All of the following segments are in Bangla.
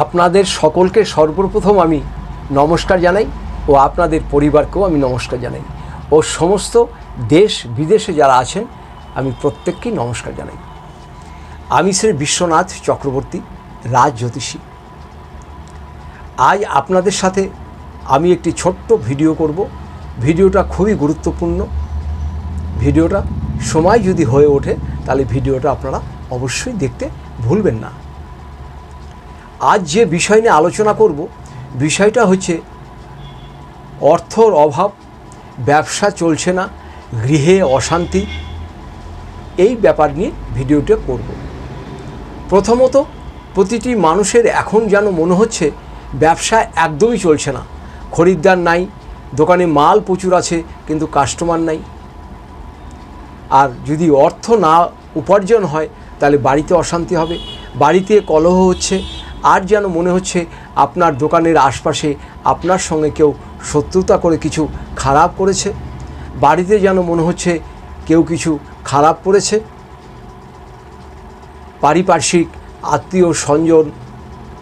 আপনাদের সকলকে সর্বপ্রথম আমি নমস্কার জানাই ও আপনাদের পরিবারকেও আমি নমস্কার জানাই। ও সমস্ত দেশ বিদেশে যারা আছেন, আমি প্রত্যেককেই নমস্কার জানাই। আমি শ্রী বিশ্বনাথ চক্রবর্তী রাজ জ্যোতিষী আজ আপনাদের সাথে আমি একটি ছোট্ট ভিডিও করব। ভিডিওটা খুবই গুরুত্বপূর্ণ। ভিডিওটা সময় যদি হয়ে ওঠে, তাহলে ভিডিওটা আপনারা অবশ্যই দেখতে ভুলবেন না। আজ যে বিষয় নিয়ে আলোচনা করব, বিষয়টা হচ্ছে অর্থর অভাব, ব্যবসা চলছে না, গৃহে অশান্তি, এই ব্যাপার নিয়ে ভিডিওটা করব। প্রথমত, প্রতিটি মানুষের এখন যেন মনে হচ্ছে ব্যবসা একদমই চলছে না। খরিদ্দার নাই, দোকানে মাল প্রচুর আছে, কিন্তু কাস্টমার নাই। আর যদি অর্থ না উপার্জন হয়, তাহলে বাড়িতে অশান্তি হবে, বাড়িতে কলহ হচ্ছে আর যেন মনে হচ্ছে আপনার দোকানের আশপাশে আপনার সঙ্গে কেউ শত্রুতা করে কিছু খারাপ করেছে? বাড়িতে যেন মনে হচ্ছে কেউ কিছু খারাপ করেছে? পারিপার্শ্বিক আত্মীয় স্বজন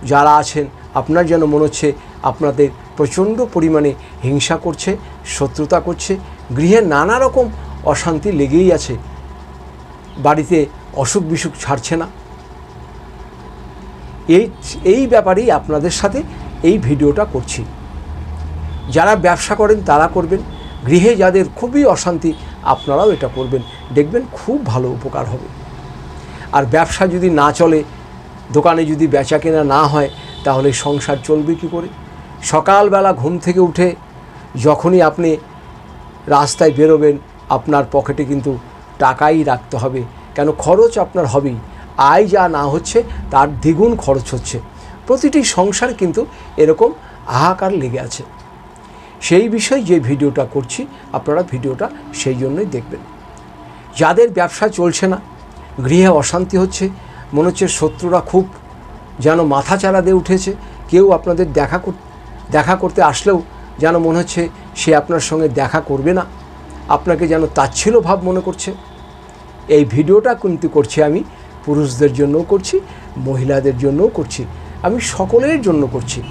যারা আছেন, আপনার যেন মনে হচ্ছে আপনাদের প্রচণ্ড পরিমাণে হিংসা করছে, শত্রুতা করছে, গৃহে নানা রকম অশান্তি লেগেই আছে। বাড়িতে অসুখ বিসুখ ছাড়ছে না। এই এই ব্যাপারেই আপনাদের সাথে এই ভিডিওটা করছি। যারা ব্যবসা করেন তারা করবেন। গৃহে যাদের খুবই অশান্তি, আপনারাও এটা করবেন। দেখবেন খুব ভালো উপকার হবে। আর ব্যবসা যদি না চলে, দোকানে যদি বেচা কেনা না হয়, তাহলে সংসার চলবে কী করে? সকালবেলা ঘুম থেকে উঠে যখনই আপনি রাস্তায় বেরোবেন, আপনার পকেটে কিন্তু টাকাই রাখতে হবে। কেন? খরচ আপনার হবেই। আয় যা না হচ্ছে, তার দ্বিগুণ খরচ হচ্ছে। প্রতিটি সংসার কিন্তু এরকম হাহাকার লেগে আছে। সেই বিষয়ে যে ভিডিওটা করছি, আপনারা ভিডিওটা সেই জন্যই দেখবেন। যাদের ব্যবসা চলছে না, গৃহে অশান্তি হচ্ছে, মনে হচ্ছে শত্রুরা খুব যেন মাথা চারা দিয়ে উঠেছে, কেউ আপনাদের দেখা দেখা করতে আসলেও যেন মনে হচ্ছে সে আপনার সঙ্গে দেখা করবে না। আপনাকে যেন তাচ্ছিল ভাব মনে করছে। এই ভিডিওটা কিন্তু করছি আমি পুরুষদের জন্যও করছি, মহিলাদের জন্যও করছি। আমি সকলের জন্য করছি।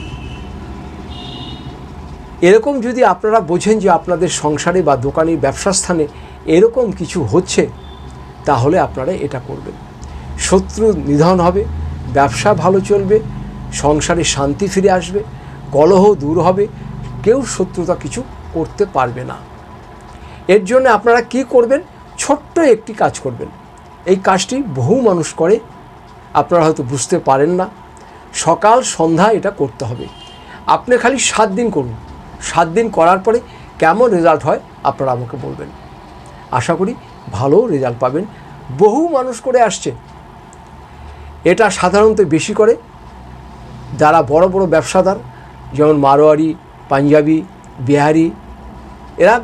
এরকম যদি আপনারা বোঝেন যে আপনাদের সংসারে বা দোকানে ব্যবসা স্থানে এরকম কিছু হচ্ছে, তাহলে আপনারা এটা করবেন। শত্রু নিধন হবে, ব্যবসা ভালো চলবে, সংসারে শান্তি ফিরে আসবে, কলহ দূর হবে, কেউ শত্রুতা কিছু করতে পারবে না। এর জন্য আপনারা কি করবেন? ছোট্ট একটি কাজ করবেন। এই কাজটি বহু মানুষ করে। আপনারা হয়তো বুঝতে পারেন না। সকাল, সন্ধ্যা এটা করতে হবে। আপনি খালি সাত দিন করুন। সাত দিন করার পরে কেমন রেজাল্ট হয় আপনারা আমাকে বলবেন। আশা করি ভালো রেজাল্ট পাবেন। বহু মানুষ করে আসছে। এটা সাধারণত বেশি করে। যারা বড় বড় ব্যবসাদার, যেমন মারোয়ারি, পাঞ্জাবি, বিহারি, এরা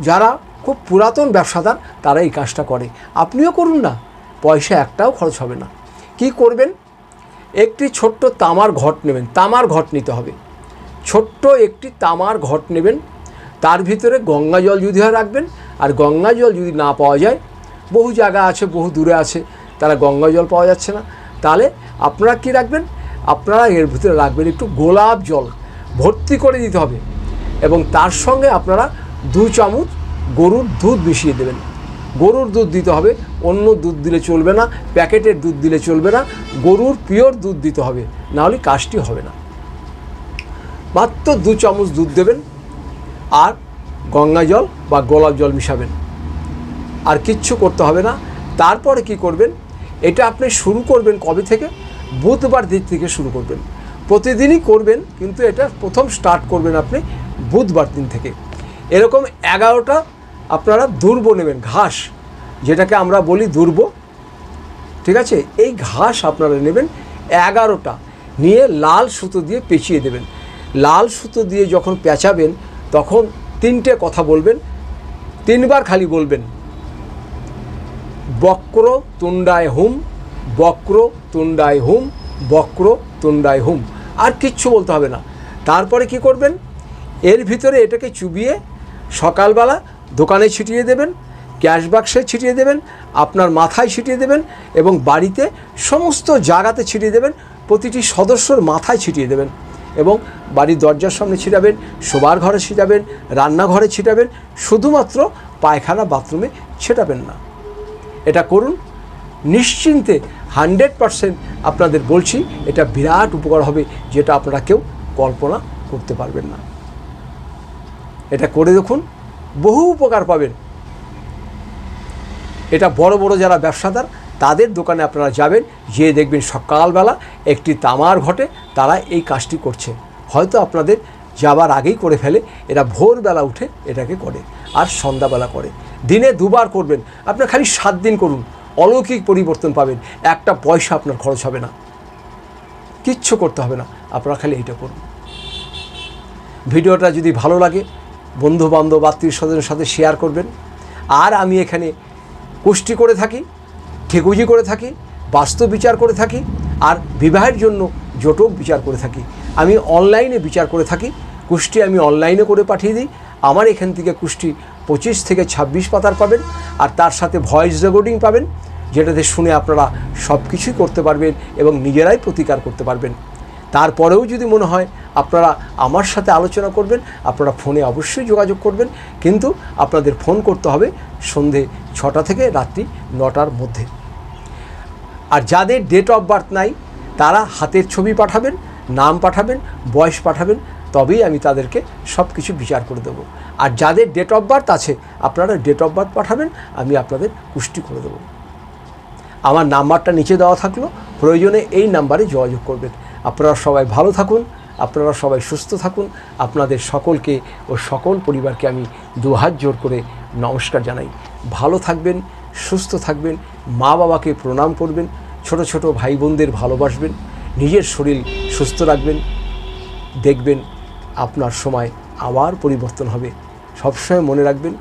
যারা খুব পুরাতন ব্যবসাদার তারা এই কাজটা করে। আপনিও করুন না, পয়সা একটাও খরচ হবে না। কি করবেন? একটি ছোট্ট তামার ঘট নেবেন, তামার ঘট নিতে হবে। ছোট্ট একটি তামার ঘট নেবেন, তার ভিতরে গঙ্গা জল যদি হয় রাখবেন, আর গঙ্গা জল যদি না পাওয়া যায়, বহু জায়গা আছে, বহু দূরে আছে তারা গঙ্গা জল পাওয়া যাচ্ছে না। তাহলে আপনারা কি রাখবেন? আপনারা এর ভিতরে রাখবেন একটু গোলাপ জল, ভর্তি করে দিতে হবে। এবং তার সঙ্গে আপনারা দু চামচ গরুর দুধ মিশিয়ে দেবেন। গরুর দুধ দিতে হবে, অন্য দুধ দিলে চলবে না, প্যাকেটের দুধ দিলে চলবে না, গরুর পিওর দুধ দিতে হবে নাহলে কাজটি হবে না। মাত্র দু চামচ দুধ দেবেন আর গঙ্গা জল বা গোলাপ জল মিশাবেন। আর কিচ্ছু করতে হবে না। তারপরে কি করবেন? এটা আপনি শুরু করবেন কবে থেকে? বুধবার দিক থেকে শুরু করবেন। প্রতিদিনই করবেন, কিন্তু এটা প্রথম স্টার্ট করবেন আপনি বুধবার দিন থেকে। এরকম এগারোটা আপনারা দুর্ব নেবেন, ঘাস। যেটাকে আমরা বলি দুর্ব। ঠিক আছে? এই ঘাস আপনারা নেবেন এগারোটা। নিয়ে লাল সুতো দিয়ে পেঁচিয়ে দেবেন। লাল সুতো দিয়ে যখন পেঁচাবেন, তখন তিনটে কথা বলবেন। তিনবার খালি বলবেন, বক্র তুণ্ডায় হুম, বক্র তুণ্ডায় হুম, বক্র তুণ্ডায় হুম। আর কিচ্ছু বলতে হবে না। তারপরে কি করবেন? এর ভিতরে এটাকে চুবিয়ে সকালবেলা দোকানে ছিটিয়ে দেবেন, ক্যাশ বাক্সে ছিটিয়ে দেবেন, আপনার মাথায় ছিটিয়ে দেবেন এবং বাড়িতে সমস্ত জায়গাতে ছিটিয়ে দেবেন, প্রতিটি সদস্যর মাথায় ছিটিয়ে দেবেন এবং বাড়ির দরজার সামনে ছিটাবেন, শোবার ঘরে ছিটাবেন, রান্নাঘরে ছিটাবেন, শুধুমাত্র পায়খানা বাথরুমে ছেটাবেন না। এটা করুন, নিশ্চিন্তে হান্ড্রেড পারসেন্ট আপনাদের বলছি, এটা বিরাট উপকার হবে যেটা আপনারা কেউ কল্পনা করতে পারবেন না। এটা করে দেখুন বহু উপকার পাবেন। এটা বড় বড় যারা ব্যবসাদার, তাদের দোকানে আপনারা যাবেন, যেয়ে দেখবেন সকালবেলা একটি তামার ঘটে, তারা এই কাজটি করছে। হয়তো আপনাদের যাবার আগেই করে ফেলে, এরা ভোরবেলা উঠে এটাকে করে আর সন্ধ্যাবেলা করে। দিনে দুবার করবেন, আপনার খালি সাত দিন করুন, অলৌকিক পরিবর্তন পাবেন, একটা পয়সা আপনার খরচ হবে না। কিচ্ছু করতে হবে না, আপনারা খালি এটা করুন। ভিডিওটা যদি ভালো লাগে বন্ধু বান্ধব আত্মীয় স্বজনের সাথে শেয়ার করবেন। আর আমি এখানে কুষ্টি করে থাকি, ঠেকুজি করে থাকি বাস্তব বিচার করে থাকি, আর বিবাহের জন্য জটক বিচার করে থাকি। আমি অনলাইনে বিচার করে থাকি, কুষ্টি আমি অনলাইনে করে পাঠিয়ে দিই। আমার এখান থেকে কুষ্টি পঁচিশ থেকে ছাব্বিশ পাতার পাবেন, আর তার সাথে ভয়েস রেকর্ডিং পাবেন, যেটাতে শুনে আপনারা সব কিছুই করতে পারবেন এবং নিজেরাই প্রতিকার করতে পারবেন। তারপরেও যদি মনে হয় আপনারা আমার সাথে আলোচনা করবেন, আপনারা ফোনে অবশ্যই যোগাযোগ করবেন। কিন্তু আপনাদের ফোন করতে হবে সন্ধে ছটা থেকে রাত্রি নটার মধ্যে। আর যাদের ডেট অফ বার্থ নাই, তারা হাতের ছবি পাঠাবেন, নাম পাঠাবেন, বয়স পাঠাবেন, তবেই আমি তাদেরকে সব কিছু বিচার করে দেবো। আর যাদের ডেট অফ বার্থ আছে, আপনারা ডেট অফ বার্থ পাঠাবেন, আমি আপনাদের পুষ্টি করে দেবো। আমার নাম্বারটা নিচে দেওয়া থাকল, প্রয়োজনে এই নাম্বারে যোগাযোগ করবেন। আপনারা সবাই ভালো থাকুন, আপনারা সবাই সুস্থ থাকুন। আপনাদের সকলকে ও সকল পরিবারকে আমি দুহাত জোর করে নমস্কার জানাই। ভালো থাকবেন, সুস্থ থাকবেন, মা বাবাকে প্রণাম করবেন, ছোট ছোট ভাই বোনদের ভালোবাসবেন, নিজের শরীর সুস্থ রাখবেন, দেখবেন আপনার সময় আবার পরিবর্তন হবে। সবসময় মনে রাখবেন,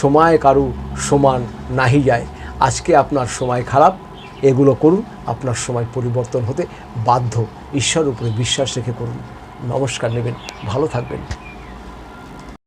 সময় কারু সমান নাহি যায়। আজকে আপনার সময় খারাপ এগুলো করুন, আপনার সময় পরিবর্তন হতে বাধ্য। ঈশ্বর উপরে বিশ্বাস রেখে করুন। নমস্কার নেবেন, ভালো থাকবেন।